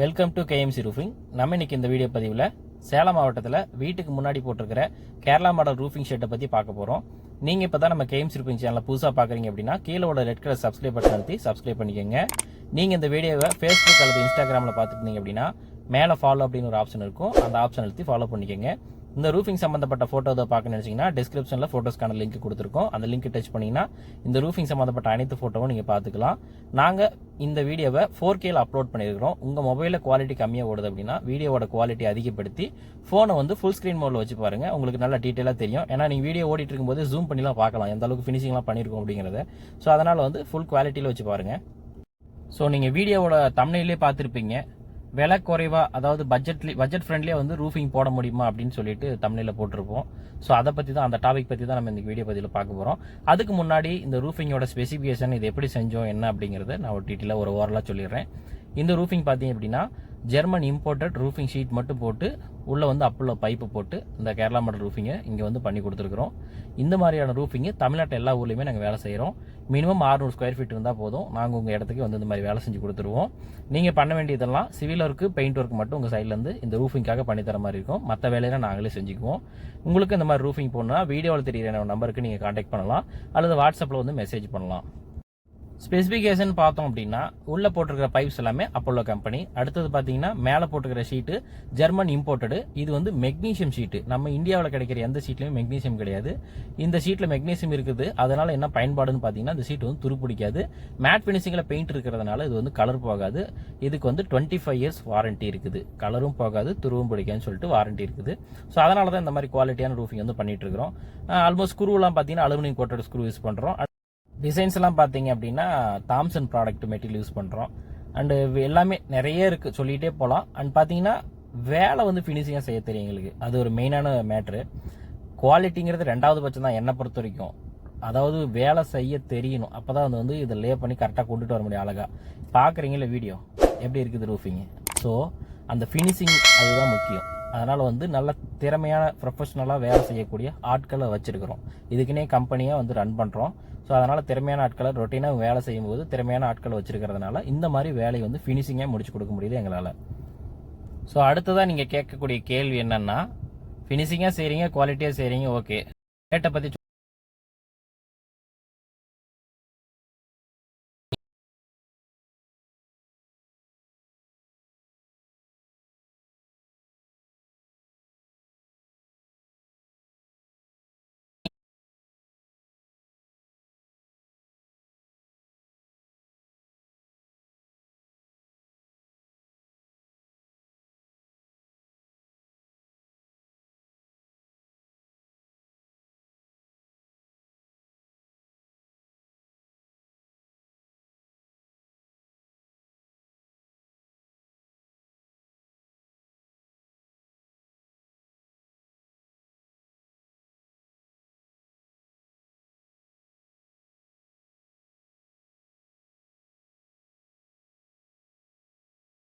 Welcome to KMC roofing நம்ம இன்னைக்கு இந்த வீடியோ பதிவில் சேலம் மாவட்டத்தில் வீட்டுக்கு முன்னாடி போட்டிருக்கிற கேரளா மாடல் ரூஃபிங் ஷெட்டை பற்றி பார்க்க போகிறோம் நீங்கள் இப்போ தான் நம்ம கேஎம்சி ரூஃபிங் சேனலில் புதுசாக பார்க்குறீங்க அப்படின்னா கீழே உள்ள ரெட் கலர் சப்ஸ்கிரைப் பட்டன் அழுத்தி சப்ஸ்கிரைப் பண்ணிக்கோங்க. நீங்கள் இந்த வீடியோவை ஃபேஸ்புக் அல்லது இன்ஸ்டாகிராமில் பார்த்துருந்தீங்க அப்படின்னா மேலே ஃபாலோ அப்படின்னு ஒரு ஆப்ஷன் இருக்கும். அந்த ஆப்ஷன் அழுத்தி ஃபாலோ பண்ணிக்கோங்க. இந்த ரூஃபிங் சம்மந்தப்பட்ட ஃபோட்டோ இதை பார்க்க நினச்சிங்கன்னா டிஸ்கிரிப்ஷனில் ஃபோட்டோஸ்க்கான லிங்க் கொடுத்துருக்கோம். அந்த லிங்க் டச் பண்ணிங்கன்னா இந்த ரூஃபிங் சம்மந்தப்பட்ட அனைத்து ஃபோட்டோவும் நீங்கள் பார்த்துக்கலாம். நாங்கள் இந்த வீடியோவை ஃபோர் கேல அப்லோட் பண்ணியிருக்கிறோம். உங்கள் மொபைலில் குவாலிட்டி கம்மியாக ஓடுது அப்படின்னா வீடியோவோட குவாலிட்டி அதிகப்படுத்தி ஃபோனை வந்து ஃபுல் ஸ்க்ரீன் மோடில் வச்சு பாருங்கள் உங்களுக்கு நல்லா டீட்டெயிலாக தெரியும். ஏன்னா நீங்கள் வீடியோ ஓடிட்டு இருக்கும்போது ஜூம் பண்ணிலாம் பார்க்கலாம். எந்த அளவுக்கு ஃபினிஷிங்லாம் பண்ணியிருக்கோம் அப்படிங்கிறத. ஸோ அதனால் வந்து ஃபுல் குவாலிட்டியில் வச்சு பாருங்கள் ஸோ நீங்கள் வீடியோவோட தமிழ்லேயே பார்த்துருப்பீங்க. விலை குறைவா அதாவது பட்ஜெட்லி பட்ஜெட் ஃப்ரெண்ட்லியாக வந்து ரூஃபிங் போட முடியுமா அப்படின்னு சொல்லிட்டு தமிழில் போட்டிருப்போம். ஸோ அதை பற்றி தான் அந்த டாபிக் பற்றி தான் நம்ம இந்த வீடியோ பதிவில் பார்க்க போகிறோம் அதுக்கு முன்னாடி இந்த ரூஃபிங்கோட ஸ்பெசிஃபிகேஷன் இது எப்படி செஞ்சோம் என்ன அப்படிங்கிறத நான் ஒரு டீட்டெயிலாக ஒரு ஓரலாக சொல்லிடுறேன். இந்த ரூஃபிங் பார்த்தீங்க அப்படின்னா ஜெர்மன் இம்போர்ட்டட் ரூஃபிங் ஷீட் மட்டும் போட்டு உள்ளே வந்து அப்போலோ பைப்பு போட்டு இந்த கேரளா மாடல் ரூஃபிங்கை இங்கே வந்து பண்ணி கொடுத்துருக்குறோம். இந்த மாதிரியான ரூஃபிங்கு தமிழ்நாட்டு எல்லா ஊர்லேயுமே நாங்கள் வேலை செய்கிறோம் மினிமம் 600 ஸ்கொயர் ஃபீட் இருந்தால் போதும். நாங்கள் உங்கள் இடத்துக்கு வந்து இந்த மாதிரி வேலை செஞ்சு கொடுத்துருவோம். நீங்கள் பண்ண வேண்டியதெல்லாம் சிவில் ஒர்க்கு பெயிண்ட் ஒர்க் மட்டும் உங்கள் சைட்லேருந்து இந்த ரூஃபிங்காக பண்ணித்தர தர மாதிரி இருக்கும். மற்ற வேலையெல்லாம் நாங்களே செஞ்சுக்குவோம். உங்களுக்கு இந்த மாதிரி ரூஃபிங் போடணும்னா வீடியோவில் தெரியுற நம்பருக்கு நீங்கள் காண்டாக்ட் பண்ணலாம். அல்லது வாட்ஸ்அப்பில் வந்து மெசேஜ் பண்ணலாம். ஸ்பெசிஃபிகேஷன் பார்த்தோம் அப்படின்னா உள்ளே போட்டிருக்கிற பைப்ஸ் எல்லாமே அப்போலோ கம்பெனி அடுத்தது பார்த்தீங்கன்னா மேலே போட்டிருக்கிற ஷீட்டு ஜெர்மன் இம்போர்ட்டடு இது வந்து மெக்னீஷியம் ஷீட்டு நம்ம இந்தியாவில் கிடைக்கிற எந்த ஷீட்லையும் மெக்னீஷியம் கிடையாது. இந்த ஷீட்டில் மெக்னீசியம் இருக்குது. அதனால் என்ன பயன்பாடுன்னு பார்த்தீங்கன்னா இந்த ஷீட் வந்து துருப்பிடிக்காது மேட் ஃபினிஷிங்கில் பெயிண்ட் இருக்கிறதுனால இது வந்து கலர் போகாது. இதுக்கு வந்து டுவெண்ட்டி ஃபைவ் இயர்ஸ் வாரண்ட்டி இருக்குது கலரும் போகாது துருவும் பிடிக்காதுன்னு சொல்லிட்டு வாரண்ட்டி இருக்குது. ஸோ அதனால தான் இந்த மாதிரி குவாலிட்டியான ரூஃபிங் வந்து பண்ணிட்டு இருக்கிறோம். ஆல்மோஸ்ட் ஸ்க்ரூலாம் பார்த்தீங்கன்னா அலுமினியம் கோட்டட் ஸ்க்ரூ யூஸ் பண்ணுறோம் டிசைன்ஸ்லாம் பார்த்தீங்க அப்படின்னா தாம்சன் ப்ராடக்ட் மெட்டீரியல் யூஸ் பண்ணுறோம் அண்டு எல்லாமே நிறைய இருக்குது சொல்லிகிட்டே போகலாம் அண்ட் பார்த்தீங்கன்னா வேலை வந்து ஃபினிஷிங்காக செய்ய தெரியும் எங்களுக்கு. அது ஒரு மெயினான மேட்ரு குவாலிட்டிங்கிறது ரெண்டாவது பட்சம் தான் என்னை பொறுத்த வரைக்கும். அதாவது வேலை செய்ய தெரியணும். அப்போ தான் வந்து இதை லே பண்ணி கரெக்டாக கொண்டுட்டு வர முடியும் அழகாக பார்க்குறீங்களே வீடியோ எப்படி இருக்குது ரூஃபிங்கு ஸோ அந்த ஃபினிஷிங் அதுதான் முக்கியம். அதனால் வந்து நல்ல திறமையான ப்ரொஃபஷ்னலாக வேலை செய்யக்கூடிய ஆட்களை வச்சுருக்கிறோம். இதுக்குன்னே கம்பெனியாக வந்து ரன் பண்ணுறோம் ஸோ அதனால் திறமையான ஆட்களை ரொட்டீனாக வேலை செய்யும்போது திறமையான ஆட்களை வச்சுருக்கிறதுனால இந்த மாதிரி வேலையை வந்து ஃபினிஷிங்காக முடிச்சு கொடுக்க முடியுது எங்களால். ஸோ அடுத்ததாக நீங்கள் கேட்கக்கூடிய கேள்வி என்னன்னா ஃபினிஷிங்காக செய்கிறீங்க குவாலிட்டியாக செய்கிறீங்க ஓகே ரேட்டை பற்றி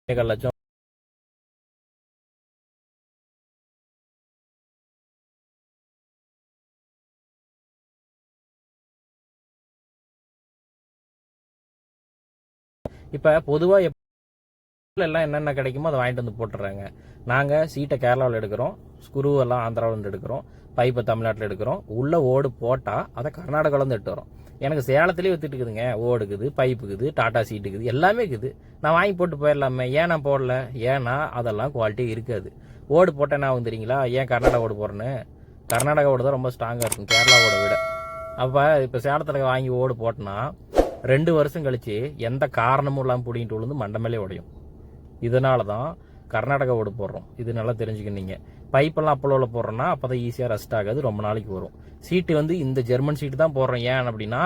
லட்சம் இப்போ பொதுவாக எல்லாம் என்னென்ன கிடைக்குமோ அதை வாங்கிட்டு வந்து போட்டுறாங்க. நாங்கள் சீட்டை கேரளாவில் எடுக்கிறோம் ஸ்குரு எல்லாம் ஆந்திராவில் எடுக்கிறோம் பைப்பை தமிழ்நாட்டில் எடுக்கிறோம். உள்ள ஓடு போட்டால் அதை கர்நாடகாவிலேருந்து எடுத்து வரோம் எனக்கு சேலத்துலேயே வித்துட்டு இருக்குதுங்க ஓடு இருக்குது பைப்பு இருக்குது எல்லாமே இருக்குது. நான் வாங்கி போட்டு போயிடலாமே. ஏன் நான் போடல? ஏன்னா அதெல்லாம் குவாலிட்டி இருக்காது. ஓடு போட்டேன் நான் ஆகும் தெரியுங்களா? ஏன் கர்நாடகா ஓடு போடுறேன்னு கர்நாடகா ஓடு தான் ரொம்ப ஸ்ட்ராங்காக இருக்கும் கேரளாவோட விட. அப்போ இப்போ சேலத்தில் வாங்கி ஓடு போட்டோன்னா ரெண்டு வருஷம் கழித்து எந்த காரணமும் இல்லாமல் பிடிங்கிட்டு விழுந்து மண்டமேலே உடையும். இதனால தான் கர்நாடகா ஓடு போடுறோம். இது நல்லா தெரிஞ்சுக்கினீங்க பைப்பெல்லாம் அப்போலோவில் போடுறோன்னா அப்போ தான் ஈஸியாக ரஸ்ட் ஆகாது ரொம்ப நாளைக்கு வரும். சீட்டு வந்து இந்த ஜெர்மன் சீட்டு தான் போடுறோம். ஏன் அப்படின்னா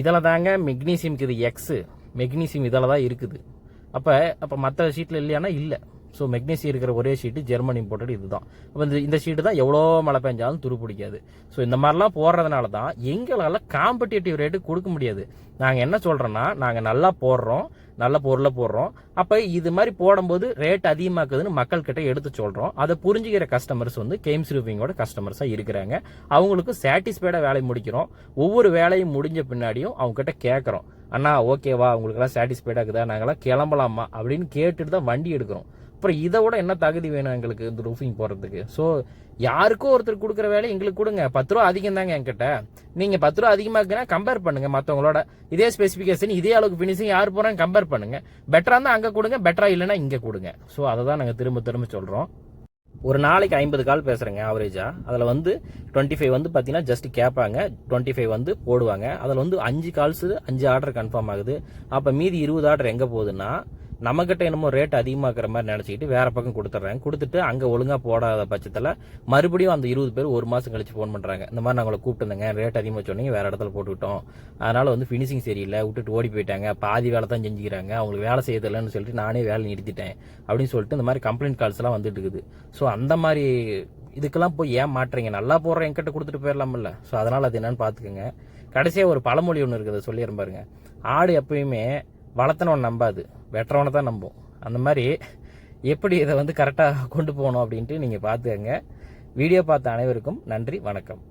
இதில் தாங்க மெக்னீசியம்க்கு இது எக்ஸு மெக்னீசியம் இதில் தான் இருக்குது. அப்போ அப்போ மற்ற சீட்டில் இல்லையானா இல்லை. ஸோ மெக்னீசியம் இருக்கிற ஒரே ஷீட்டு ஜெர்மன் இம்போர்ட்டட் இதுதான். அப்போ இந்த இந்த ஷீட்டு தான் எவ்வளோ மழை பெஞ்சாலும் துரு பிடிக்காது. ஸோ இந்த மாதிரிலாம் போடுறதுனால தான் எங்களால் காம்படிட்டிவ் ரேட்டு கொடுக்க முடியாது. நாங்கள் என்ன சொல்கிறோன்னா நாங்கள் நல்லா போடுறோம் நல்ல பொருளை போடுறோம். அப்போ இது மாதிரி போடும்போது ரேட் அதிகமாக்குதுன்னு மக்கள் கிட்ட எடுத்து சொல்கிறோம் அதை புரிஞ்சுக்கிற கஸ்டமர்ஸ் வந்து கேம்ஸ் ரூஃபிங்கோட கஸ்டமர்ஸாக இருக்கிறாங்க. அவங்களுக்கு சாட்டிஸ்ஃபைடாக வேலையை முடிக்கிறோம். ஒவ்வொரு வேலையும் முடிஞ்ச பின்னாடியும் அவங்க கிட்ட கேட்குறோம். அண்ணா ஓகேவா உங்களுக்கெல்லாம் சாட்டிஸ்ஃபைடாக இருக்குதா நாங்கள்லாம் கிளம்பலாமா அப்படின்னு கேட்டுட்டு தான் வண்டி எடுக்கிறோம். அப்புறம் இதை விட என்ன தகுதி வேணும் எங்களுக்கு இந்த ரூஃபிங் போகிறதுக்கு ஸோ யாருக்கோ ஒருத்தர் கொடுக்குற வேலை எங்களுக்கு கொடுங்க. பத்து ரூபா அதிகம் தாங்க என்கிட்ட. நீங்கள் பத்து ரூபா அதிகமாக்குனா கம்பேர் பண்ணுங்க மற்றவங்களோட இதே ஸ்பெசிஃபிகேஷன் இதே அளவுக்கு ஃபினிஷிங் யார் போகிறாங்க கம்பேர் பண்ணுங்க. பெட்டராக இருந்தால் அங்கே கொடுங்க பெட்டரா இல்லைன்னா இங்கே கொடுங்க. ஸோ அதை தான் நாங்கள் திரும்ப திரும்ப சொல்கிறோம் ஒரு நாளைக்கு ஐம்பது கால் பேசுகிறேங்க ஆவரேஜாக அதில் வந்து டுவெண்ட்டி ஃபைவ் வந்து பார்த்தீங்கன்னா ஜஸ்ட் கேட்பாங்க டுவெண்ட்டி ஃபைவ் வந்து போடுவாங்க. அதில் வந்து அஞ்சு கால்ஸு அஞ்சு ஆர்டர் கன்ஃபார்ம் ஆகுது. அப்போ மீதி இருபது ஆர்டர் எங்கே போகுதுன்னா நம்மக்கிட்ட என்னமோ ரேட் அதிகமாகிற மாதிரி நினச்சிக்கிட்டு வேற பக்கம் கொடுத்துட்றாங்க. கொடுத்துட்டு அங்கே ஒழுங்காக போடாத பட்சத்தில் மறுபடியும் அந்த இருபது பேர் ஒரு மாதம் கழிச்சு ஃபோன் பண்ணுறாங்க இந்த மாதிரி நாங்களை கூப்பிட்டுருந்தேங்க ரேட் அதிகமாக சொன்னீங்க வேறு இடத்துல போட்டுக்கிட்டோம் அதனால் வந்து ஃபினிஷிங் சரியில்லை. விட்டுட்டு ஓடி போயிட்டாங்க. பாதி வேலை தான் செஞ்சுக்கிறாங்க. அவங்களுக்கு வேலை செய்யதில்லைன்னு சொல்லிட்டு நானே வேலை நிறுத்திட்டேன் அப்படின்னு சொல்லிட்டு இந்த மாதிரி கம்ப்ளைண்ட் கால்ஸ் எல்லாம் வந்துட்டு இருக்குது. ஸோ அந்த மாதிரி இதுக்கெல்லாம் போய் ஏன் மாட்டுறீங்க? நல்லா போடுற என்கிட்ட கொடுத்துட்டு போயிடலாம்ல. ஸோ அதனால் அது என்னன்னு பார்த்துக்கோங்க. கடைசியாக ஒரு பழமொழி ஒன்று இருக்குது சொல்லிடுறேன் பாருங்க. ஆடு எப்பயுமே வளர்த்தனவன் நம்பாது. வெட்டுறவனை தான் நம்பும் அந்த மாதிரி எப்படி இதை வந்து கரெக்டாக கொண்டு போகணும் அப்படின்ட்டு நீங்கள் பார்த்துக்கங்க. வீடியோ பார்த்த அனைவருக்கும் நன்றி வணக்கம்.